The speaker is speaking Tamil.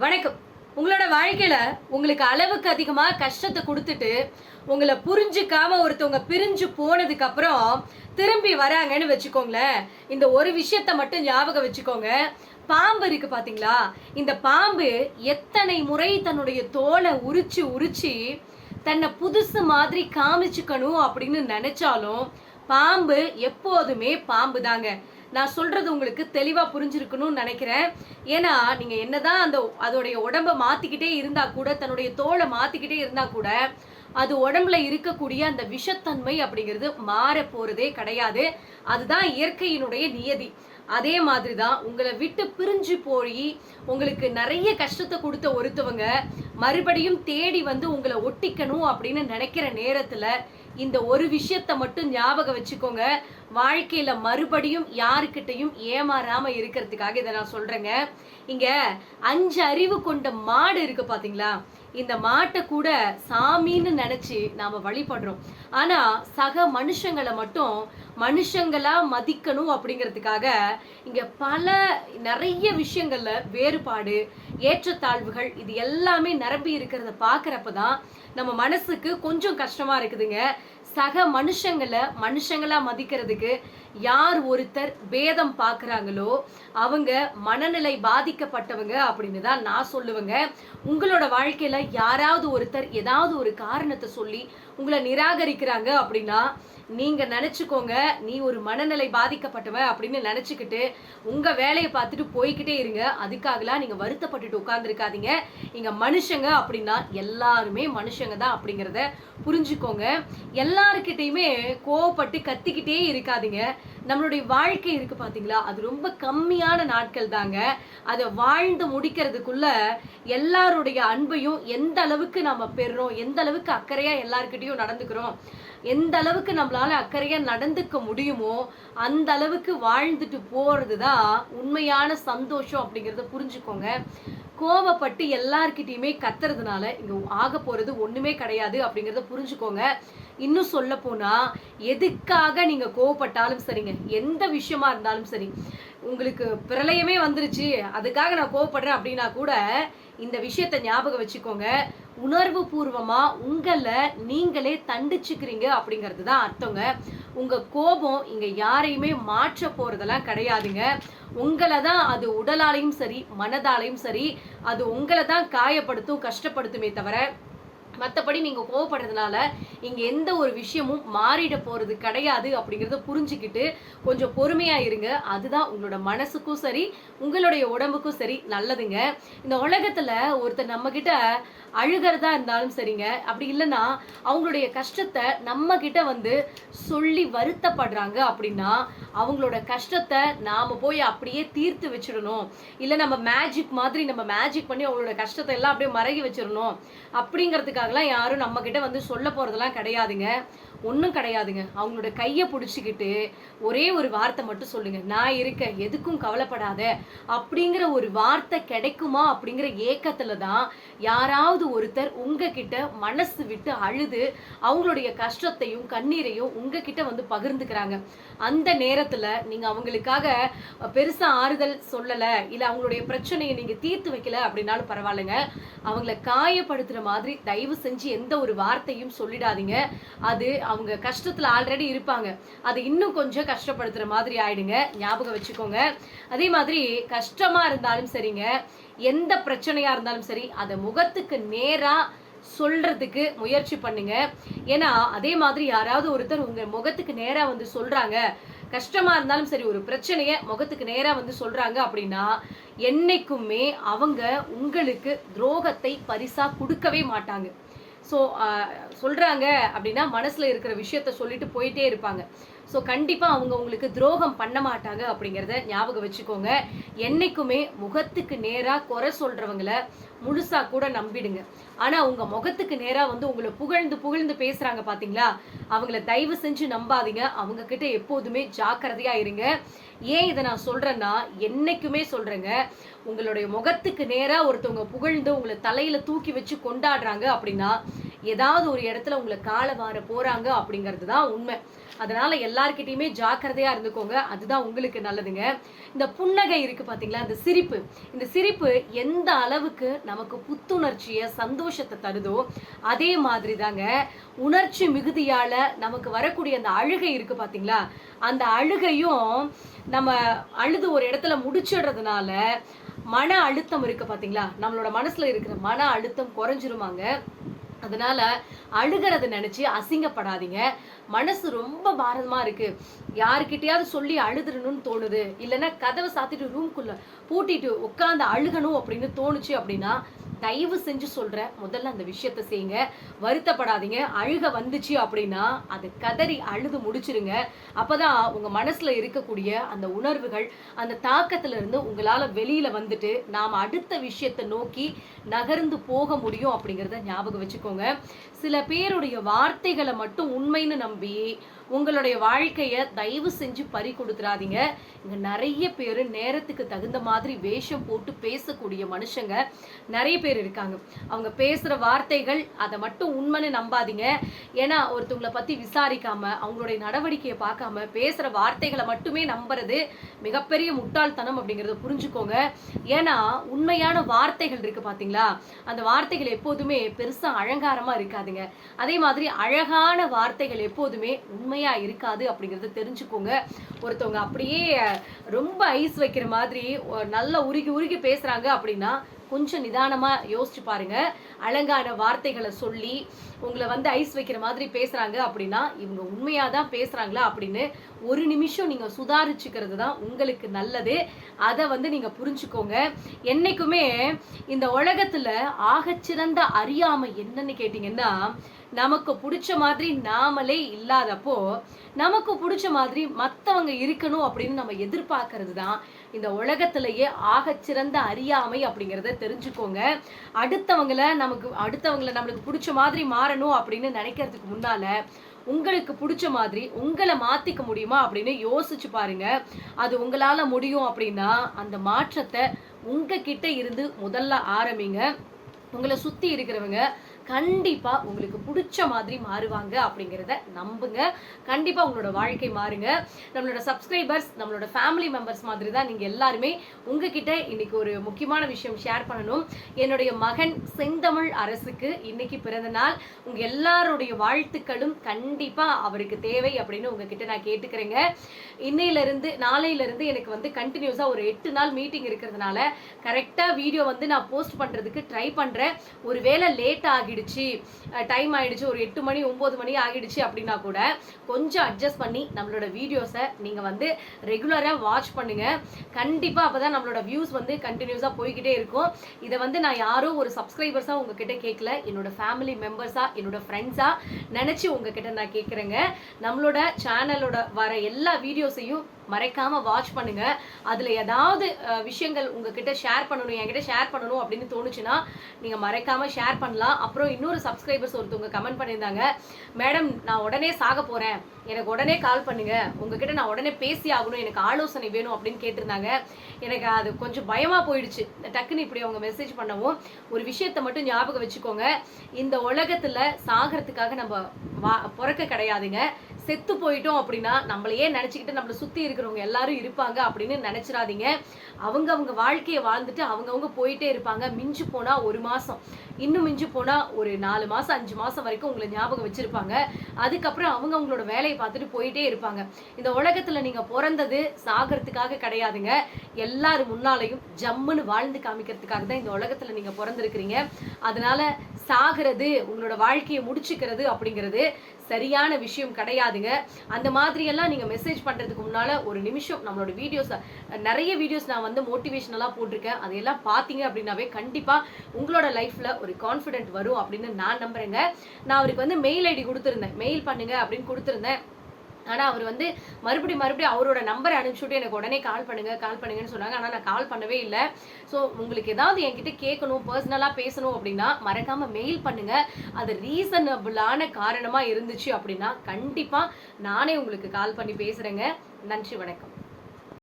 வணக்கம். உங்களோட வாழ்க்கையில உங்களுக்கு அளவுக்கு அதிகமா கஷ்டத்தை கொடுத்துட்டு உங்களை புரிஞ்சுக்காம ஒருத்தவங்க பிரிஞ்சு போனதுக்கு அப்புறம் திரும்பி வராங்கன்னு வச்சுக்கோங்களேன். இந்த ஒரு விஷயத்த மட்டும் ஞாபகம் வச்சுக்கோங்க. பாம்பு இருக்கு பாத்தீங்களா? இந்த பாம்பு எத்தனை முறை தன்னுடைய தோலை உரிச்சு உரிச்சு தன்னை புதுசு மாதிரி காமிச்சுக்கணும் அப்படின்னு நினைச்சாலும் பாம்பு எப்போதுமே பாம்பு தாங்க நான் சொல்றது உங்களுக்கு தெளிவா புரிஞ்சிருக்கணும்னு நினைக்கிறேன். ஏன்னா நீங்க என்னதான் அந்த அதோடைய உடம்ப மாத்திக்கிட்டே இருந்தா கூட தன்னுடைய தோலை மாத்திக்கிட்டே இருந்தா கூட அது உடம்புல இருக்கக்கூடிய அந்த விஷத்தன்மை அப்படிங்கிறது மாற போறதே கிடையாது. அதுதான் இயற்கையினுடைய நியதி. அதே மாதிரி தான் உங்களை விட்டு பிரிஞ்சு போய் உங்களுக்கு நிறைய கஷ்டத்தை கொடுத்த ஒருத்தவங்க மறுபடியும் தேடி வந்து உங்களை ஒட்டிக்கணும் அப்படின்னு நினைக்கிற நேரத்தில் இந்த ஒரு விஷயத்த மட்டும் ஞாபகம் வச்சுக்கோங்க. வாழ்க்கையில மறுபடியும் யாருக்கிட்டையும் ஏமாறாம இருக்கிறதுக்காக இதை நான் சொல்றேங்க. இங்க அஞ்சு அறிவு கொண்ட மாடு இருக்கு பாத்தீங்களா? இந்த மாட்டை கூட சாமின்னு நினைச்சு நாம வழிபடுறோம். ஆனா சக மனுஷங்களை மட்டும் மனுஷங்களா மதிக்கணும் அப்படிங்கிறதுக்காக இங்க பல நிறைய விஷயங்கள்ல வேறுபாடு ஏற்றத்தாழ்வுகள் இது எல்லாமே நிரம்பி இருக்கிறத பார்க்குறப்ப தான் நம்ம மனசுக்கு கொஞ்சம் கஷ்டமா இருக்குதுங்க. சக மனுஷங்களை மனுஷங்களா மதிக்கிறதுக்கு யார் ஒருத்தர் பேதம் பார்க்குறாங்களோ அவங்க மனநிலை பாதிக்கப்பட்டவங்க அப்படின்னு தான் நான் சொல்லுவேங்க. உங்களோட வாழ்க்கையில் யாராவது ஒருத்தர் ஏதாவது ஒரு காரணத்தை சொல்லி உங்களை நிராகரிக்கிறாங்க அப்படின்னா நீங்கள் நினச்சிக்கோங்க நீ ஒரு மனநிலை பாதிக்கப்பட்டவன் அப்படின்னு நினச்சிக்கிட்டு உங்கள் வேலையை பார்த்துட்டு போய்கிட்டே இருங்க. அதுக்காகலாம் நீங்கள் வருத்தப்பட்டுட்டு உட்காந்துருக்காதீங்க இங்கே மனுஷங்க அப்படின்னா எல்லாருமே மனுஷங்க தான் அப்படிங்கிறத புரிஞ்சுக்கோங்க. எல்லாருக்கிட்டையுமே கோவப்பட்டு கத்திக்கிட்டே இருக்காதீங்க. நம்மளுடைய வாழ்க்கை இருக்கு பாத்தீங்களா? அது ரொம்ப கம்மியான நாட்கள் தாங்க. அதை வாழ்ந்து முடிக்கிறதுக்குள்ள எல்லாருடைய அன்பையும் எந்த அளவுக்கு நம்ம பெறுறோம் எந்த அளவுக்கு அக்கறையா எல்லாருக்கிட்டையும் நடந்துக்கிறோம் எந்த அளவுக்கு நம்மளால அக்கறையா நடந்துக்க முடியுமோ அந்த அளவுக்கு வாழ்ந்துட்டு போறது தான் உண்மையான சந்தோஷம் அப்படிங்கிறத புரிஞ்சுக்கோங்க. கோவப்பட்டு எல்லார்கிட்டயுமே கத்துறதுனால இங்க ஆக போறது ஒண்ணுமே கிடையாது அப்படிங்கிறத புரிஞ்சுக்கோங்க. இன்னும் சொல்ல போனா எதுக்காக நீங்க கோவப்பட்டாலும் சரிங்க. எந்த விஷயமா இருந்தாலும் சரி. உங்களுக்கு பிரளயமே வந்துருச்சு. அதுக்காக நான் கோவப்படுறேன் அப்படின்னா கூட இந்த விஷயத்த ஞாபகம் வச்சுக்கோங்க. உணர்வு பூர்வமா உங்களை நீங்களே தண்டிச்சுக்கிறீங்க அப்படிங்கிறது தான் அர்த்தங்க. உங்க கோபம் இங்க யாரையுமே மாற்ற போறதெல்லாம் கிடையாதுங்க. உங்களை தான் அது உடலாலையும் சரி மனதாலையும் சரி அது உங்களை தான் காயப்படுத்தும் கஷ்டப்படுத்துமே தவிர மற்றபடி நீங்கள் கோவப்படுறதுனால இங்கே எந்த ஒரு விஷயமும் மாறிட போகிறது கிடையாது அப்படிங்கிறத புரிஞ்சுக்கிட்டு கொஞ்சம் பொறுமையாக இருங்க. அதுதான் உங்களோட மனசுக்கும் சரி உங்களுடைய உடம்புக்கும் சரி நல்லதுங்க. இந்த உலகத்தில் ஒருத்தர் நம்மக்கிட்ட அழுகிறதா இருந்தாலும் சரிங்க. அப்படி இல்லைன்னா அவங்களுடைய கஷ்டத்தை நம்ம கிட்ட வந்து சொல்லி வருத்தப்படுறாங்க அப்படின்னா அவங்களோட கஷ்டத்தை நாம போய் அப்படியே தீர்த்து வச்சிடணும். இல்லை நம்ம மேஜிக் மாதிரி நம்ம மேஜிக் பண்ணி அவங்களோட கஷ்டத்தை எல்லாம் அப்படியே மறகி வச்சிடணும். அப்படிங்கிறதுக்காகலாம் யாரும் நம்ம கிட்ட வந்து சொல்ல போறதெல்லாம் கிடையாதுங்க. ஒன்றும் கிடையாதுங்க. அவங்களோட கையை பிடிச்சிக்கிட்டு ஒரே ஒரு வார்த்தை மட்டும் சொல்லுங்க. நான் இருக்கேன். எதுக்கும் கவலைப்படாத. அப்படிங்கிற ஒரு வார்த்தை கிடைக்குமா அப்படிங்கிற ஏக்கத்துல தான் யாராவது ஒருத்தர் உங்ககிட்ட மனசு விட்டு அழுது அவங்களுடைய கஷ்டத்தையும் கண்ணீரையும் உங்ககிட்ட வந்து பகிர்ந்துக்கிறாங்க. அந்த நேரத்தில் நீங்கள் அவங்களுக்காக பெருசாக ஆறுதல் சொல்லலை இல்லை அவங்களுடைய பிரச்சனையை நீங்கள் தீர்த்து வைக்கல அப்படின்னாலும் பரவாயில்லைங்க. அவங்கள காயப்படுத்துகிற மாதிரி தயவு செஞ்சு எந்த ஒரு வார்த்தையும் சொல்லிடாதீங்க. அது அவங்க கஷ்டத்தில் ஆல்ரெடி இருப்பாங்க. அது இன்னும் கொஞ்சம் கஷ்டப்படுத்துகிற மாதிரி ஆயிடுங்க. ஞாபகம் வச்சுக்கோங்க. அதே மாதிரி கஷ்டமாக இருந்தாலும் சரிங்க. எந்த பிரச்சனையாக இருந்தாலும் சரி அதை முகத்துக்கு நேராக சொல்றதுக்கு முயற்சி பண்ணுங்க. ஏன்னா அதே மாதிரி யாராவது ஒருத்தர் உங்க முகத்துக்கு நேரா வந்து சொல்றாங்க. கஷ்டமா இருந்தாலும் சரி ஒரு பிரச்சனைய முகத்துக்கு நேரா வந்து சொல்றாங்க அப்படின்னா என்னைக்குமே அவங்க உங்களுக்கு துரோகத்தை பரிசா கொடுக்கவே மாட்டாங்க. ஸோ சொல்றாங்க அப்படின்னா மனசுல இருக்கிற விஷயத்த சொல்லிட்டு போயிட்டே இருப்பாங்க. ஸோ கண்டிப்பாக அவங்க உங்களுக்கு துரோகம் பண்ண மாட்டாங்க அப்படிங்கிறத ஞாபகம் வச்சுக்கோங்க. என்னைக்குமே முகத்துக்கு நேராக குறை சொல்றவங்கள முழுசாக கூட நம்பிடுங்க. ஆனால் உங்கள் முகத்துக்கு நேராக வந்து உங்களை புகழ்ந்து புகழ்ந்து பேசுகிறாங்க பார்த்தீங்களா அவங்கள தயவு செஞ்சு நம்பாதீங்க. அவங்கக்கிட்ட எப்போதுமே ஜாக்கிரதையாக இருங்க. ஏன் இதை நான் சொல்கிறேன்னா என்னைக்குமே சொல்கிறேங்க உங்களுடைய முகத்துக்கு நேராக ஒருத்தவங்க புகழ்ந்து உங்களை தலையில் தூக்கி வச்சு கொண்டாடுறாங்க அப்படின்னா ஏதாவது ஒரு இடத்துல உங்களை காலை வார போறாங்க அப்படிங்கிறது தான் உண்மை. அதனால எல்லார்கிட்டயுமே ஜாக்கிரதையா இருந்துக்கோங்க. அதுதான் உங்களுக்கு நல்லதுங்க. இந்த புன்னகை இருக்கு பாத்தீங்களா? இந்த சிரிப்பு. இந்த சிரிப்பு எந்த அளவுக்கு நமக்கு புத்துணர்ச்சியை சந்தோஷத்தை தருதோ அதே மாதிரி தாங்க உணர்ச்சி மிகுதியால நமக்கு வரக்கூடிய அந்த அழுகை இருக்கு பாத்தீங்களா? அந்த அழுகையும் நம்ம அழுது ஒரு இடத்துல முடிச்சிடுறதுனால மன அழுத்தம் இருக்கு பாத்தீங்களா? நம்மளோட மனசுல இருக்கிற மன அழுத்தம் குறைஞ்சிருமாங்க. அதனால அழுகிறத நினைச்சு அசிங்கப்படாதீங்க. மனசு ரொம்ப பாரதமா இருக்கு. யாருக்கிட்டையாவது சொல்லி அழுதுறணும்னு தோணுது. இல்லைன்னா கதவை சாத்திட்டு ரூம்குள்ள பூட்டிட்டு உட்காந்து அழுகணும் அப்படின்னு தோணுச்சு அப்படின்னா தயவு செஞ்சு சொல்கிறேன் முதல்ல அந்த விஷயத்த செய்யுங்க. வருத்தப்படாதீங்க. அழுக வந்துச்சு அப்படின்னா அது கதறி அழுது முடிச்சிருங்க. அப்போதான் உங்கள் மனசில் இருக்கக்கூடிய அந்த உணர்வுகள் அந்த தாக்கத்திலிருந்து இருந்து வெளியில் வந்துட்டு நாம் அடுத்த விஷயத்தை நோக்கி நகர்ந்து போக முடியும் அப்படிங்கிறத ஞாபகம் வச்சுக்கோங்க. சில பேருடைய வார்த்தைகளை மட்டும் உண்மைன்னு நம்பி உங்களுடைய வாழ்க்கையை தயவு செஞ்சு பறி கொடுத்துறாதீங்க. இங்க நிறைய பேர் நேரத்துக்கு தகுந்த மாதிரி வேஷம் போட்டு பேசக்கூடிய மனுஷங்க நிறைய பேர் இருக்காங்க. அவங்க பேசுற வார்த்தைகள் அதை மட்டும் உண்மைன்னு நம்பாதீங்க. ஏன்னா ஒருத்தவங்களை பத்தி விசாரிக்காம அவங்களுடைய நடவடிக்கையை பார்க்காம பேசுற வார்த்தைகளை மட்டுமே நம்புறது மிகப்பெரிய முட்டாள்தனம் அப்படிங்கறத புரிஞ்சுக்கோங்க. ஏன்னா உண்மையான வார்த்தைகள் இருக்கு பாத்தீங்களா? அந்த வார்த்தைகள் எப்போதுமே பெருசா அலங்காரமா இருக்காதுங்க. அதே மாதிரி அழகான வார்த்தைகள் எப்போதுமே உண்மையா இருக்காது அப்படிங்கறத தெரிஞ்சுக்கோங்க. ஒருத்தவங்க அப்படியே ரொம்ப ஐஸ் வைக்கிற மாதிரி நல்லா உருகி உருகி பேசுறாங்க அப்படின்னா கொஞ்சம் நிதானமாக யோசிச்சு பாருங்க. அலங்கார வார்த்தைகளை சொல்லி உங்களை வந்து ஐஸ் வைக்கிற மாதிரி பேசுகிறாங்க அப்படின்னா இவங்க உண்மையாக தான் பேசுகிறாங்களா அப்படின்னு ஒரு நிமிஷம் நீங்கள் சுதாரிச்சுக்கிறது தான் உங்களுக்கு நல்லது. அதை வந்து நீங்கள் புரிஞ்சுக்கோங்க. என்றைக்குமே இந்த உலகத்தில் ஆகச்சிறந்த அறியாமை என்னன்னு கேட்டிங்கன்னா நமக்கு பிடிச்ச மாதிரி நாமளே இல்லாதப்போ நமக்கு பிடிச்ச மாதிரி மற்றவங்க இருக்கணும் அப்படின்னு நம்ம எதிர்பார்க்கறது தான். இந்த உலகத்திலேயே ஆகச்சிறந்த அறியாமை அப்படிங்கிறத தெரிஞ்சுக்கோங்க. அடுத்தவங்கள நமக்கு அடுத்தவங்கள நம்மளுக்கு பிடிச்ச மாதிரி மாறணும் அப்படின்னு நினைக்கிறதுக்கு முன்னால உங்களுக்கு பிடிச்ச மாதிரி உங்களை மாத்திக்க முடியுமா அப்படின்னு யோசிச்சு பாருங்க. அது உங்களால முடியும் அப்படின்னா அந்த மாற்றத்தை உங்ககிட்ட இருந்து முதல்ல ஆரம்பிங்க. உங்களை சுத்தி இருக்கிறவங்க கண்டிப்பாக உங்களுக்கு பிடிச்ச மாதிரி மாறுவாங்க அப்படிங்கிறத நம்புங்க. கண்டிப்பாக உங்களோட வாழ்க்கை மாறுங்க. நம்மளோட சப்ஸ்கிரைபர்ஸ் நம்மளோட ஃபேமிலி மெம்பர்ஸ் மாதிரி தான் நீங்கள் எல்லாருமே உங்ககிட்ட இன்னைக்கு ஒரு முக்கியமான விஷயம் ஷேர் பண்ணணும். என்னுடைய மகன் செந்தமிழ் அரசுக்கு இன்னைக்கு பிறந்த நாள். உங்கள் எல்லாருடைய வாழ்த்துக்களும் கண்டிப்பாக அவருக்கு தேவை அப்படின்னு உங்ககிட்ட நான் கேட்டுக்கிறேங்க. இன்னையில நாளையிலேருந்து எனக்கு வந்து கண்டினியூஸாக ஒரு எட்டு நாள் மீட்டிங் இருக்கிறதுனால கரெக்டாக வீடியோ வந்து நான் போஸ்ட் பண்ணுறதுக்கு ட்ரை பண்ணுறேன் ஒருவேளை லேட் ஆகிடுச்சு. டைம் ஆகிடுச்சு ஒரு எட்டு மணி ஒம்பது மணி ஆகிடுச்சு அப்படின்னா கூட கொஞ்சம் அட்ஜஸ்ட் பண்ணி நம்மளோட வீடியோஸை நீங்கள் வந்து ரெகுலராக வாட்ச் பண்ணுங்க. அப்போ தான் நம்மளோட வியூஸ் வந்து கண்டினியூஸாக போய்கிட்டே இருக்கும். இதை வந்து நான் யாரோ ஒரு சப்ஸ்கிரைபர்ஸாக உங்ககிட்ட கேட்கல என்னோட ஃபேமிலி மெம்பர்ஸாக என்னோட ஃப்ரெண்ட்ஸாக நினச்சி உங்ககிட்ட நான் கேட்குறேங்க நம்மளோட சேனலோட வர எல்லா வீடியோஸையும் மறைக்காம வாட்ச் பண்ணுங்க. அதுல ஏதாவது விஷயங்கள் உங்ககிட்ட ஷேர் பண்ணணும் என்கிட்ட ஷேர் பண்ணணும் அப்படின்னு தோணுச்சுன்னா நீங்க மறைக்காம ஷேர் பண்ணலாம். அப்புறம் இன்னொரு சப்ஸ்கிரைபர்ஸ் ஒருத்தவங்க கமெண்ட் பண்ணியிருந்தாங்க மேடம் நான் உடனே சாக போறேன். எனக்கு உடனே கால் பண்ணுங்க. உங்ககிட்ட நான் உடனே பேசி ஆகணும். எனக்கு ஆலோசனை வேணும். அப்படின்னு கேட்டிருந்தாங்க. எனக்கு அது கொஞ்சம் பயமா போயிடுச்சு. டக்குன்னு இப்படி அவங்க மெசேஜ் பண்ணவும் ஒரு விஷயத்த மட்டும் ஞாபகம் வச்சுக்கோங்க. இந்த உலகத்துல சாகிறதுக்காக நம்ம வா பிறக்க கிடையாதுங்க. செத்து போயிட்டோம் அப்படின்னா நம்மளையே நினச்சிக்கிட்டு நம்மளை சுற்றி இருக்கிறவங்க எல்லாரும் இருப்பாங்க அப்படின்னு நினச்சிடாதீங்க. அவங்க அவங்க வாழ்க்கையை வாழ்ந்துட்டு அவங்கவுங்க போயிட்டே இருப்பாங்க. மிஞ்சு போனால் ஒரு மாதம் இன்னும் மிஞ்சு போனால் ஒரு நாலு மாதம் அஞ்சு மாதம் வரைக்கும் உங்களை ஞாபகம் வச்சுருப்பாங்க. அதுக்கப்புறம் அவங்க அவங்களோட வேலையை பார்த்துட்டு போயிட்டே இருப்பாங்க. இந்த உலகத்தில் நீங்கள் பிறந்தது சாகிறதுக்காக கிடையாதுங்க. எல்லாரும் முன்னாலையும் ஜம்முன்னு வாழ்ந்து காமிக்கிறதுக்காக தான் இந்த உலகத்தில் நீங்கள் பிறந்திருக்கிறீங்க. அதனால சாகிறது உங்களோட வாழ்க்கையை முடிச்சுக்கிறது அப்படிங்கிறது சரியான விஷயம் கிடையாது. கிடையாதுங்க அந்த மாதிரியெல்லாம் நீங்கள் நீங்க மெசேஜ் பண்றதுக்கு முன்னால் ஒரு நிமிஷம் நம்மளோட வீடியோஸ் நிறைய வீடியோஸ் நான் வந்து மோட்டிவேஷனலாக போட்டிருக்கேன். அதையெல்லாம் பார்த்தீங்க அப்படின்னாவே கண்டிப்பாக உங்களோட லைஃப்ல ஒரு கான்ஃபிடென்ட் வரும் அப்படின்னு நான் நம்புறேங்க. நான் அவருக்கு வந்து மெயில் ஐடி கொடுத்துருந்தேன். மெயில் பண்ணுங்க அப்படின்னு கொடுத்துருந்தேன். ஆனா அவர் வந்து மறுபடியும் மறுபடியும் அவரோட நம்பரை அனுப்பிச்சுட்டு எனக்கு உடனே கால் பண்ணுங்க கால் பண்ணுங்கன்னு சொன்னாங்க. ஆனா நான் கால் பண்ணவே இல்லை. ஸோ உங்களுக்கு ஏதாவது என்கிட்ட கேட்கணும் பர்சனலா பேசணும் அப்படின்னா மறக்காம மெயில் பண்ணுங்க. அது ரீசனபிளான காரணமா இருந்துச்சு அப்படின்னா கண்டிப்பா நானே உங்களுக்கு கால் பண்ணி பேசுறேங்க. நன்றி வணக்கம்.